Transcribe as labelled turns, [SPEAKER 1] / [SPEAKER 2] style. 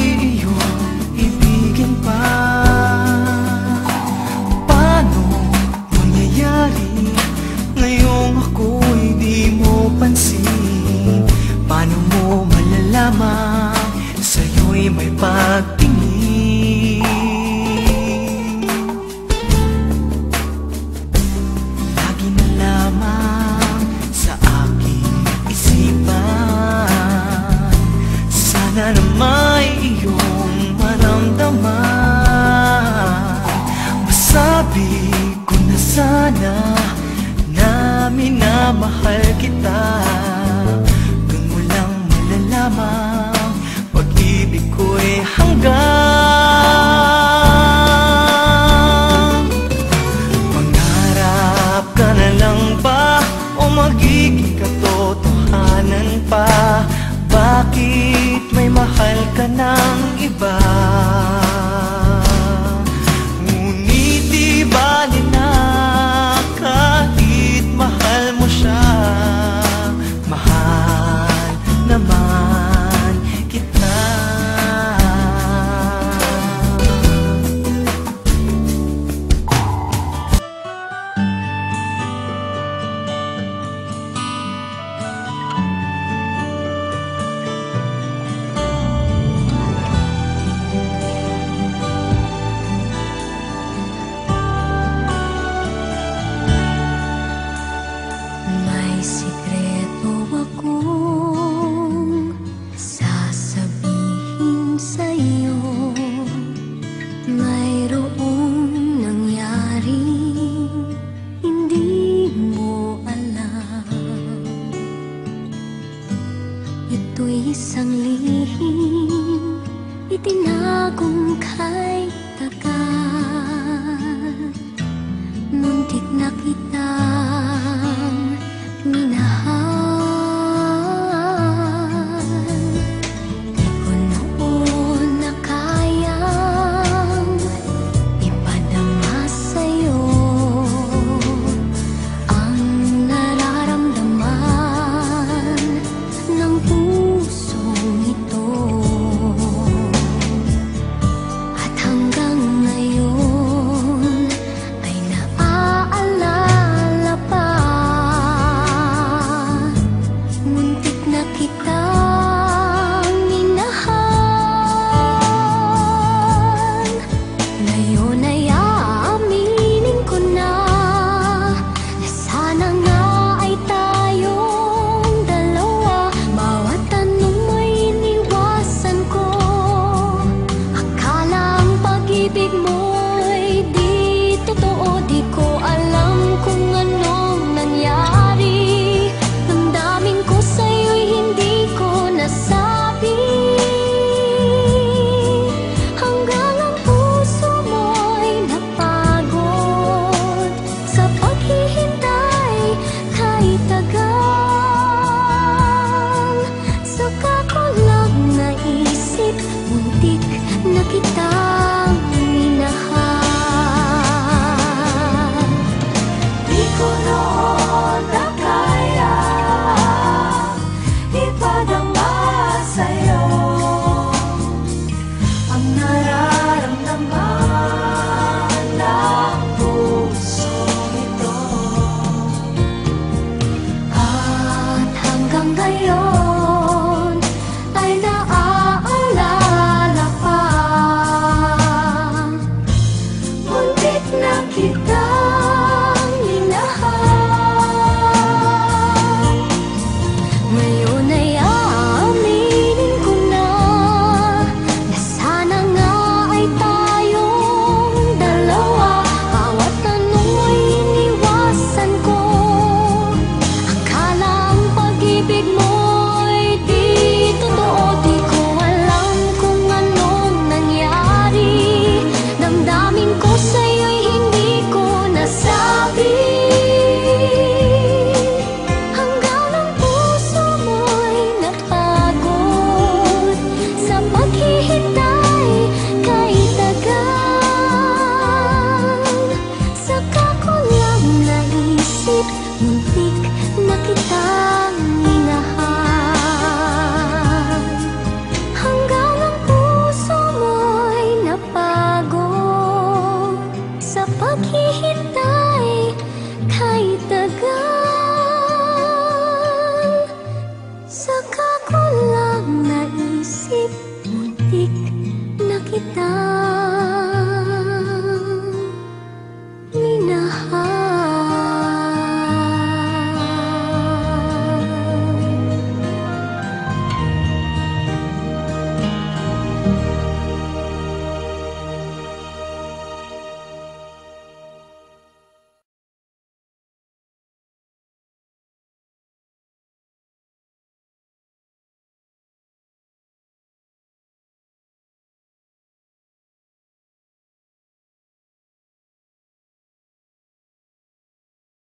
[SPEAKER 1] you ko na sana na minamahal kita. Doon mo lang malalaman Pag-ibig ko'y hanggang. Mangarap ka na lang ba O magiging katotohanan pa? Bakit may mahal ka ng iba?
[SPEAKER 2] sa'yo. Mayroong nangyari Hindi mo alam. Ito'y isang lihim Itinagong kay tagal. Muntik na kita 的。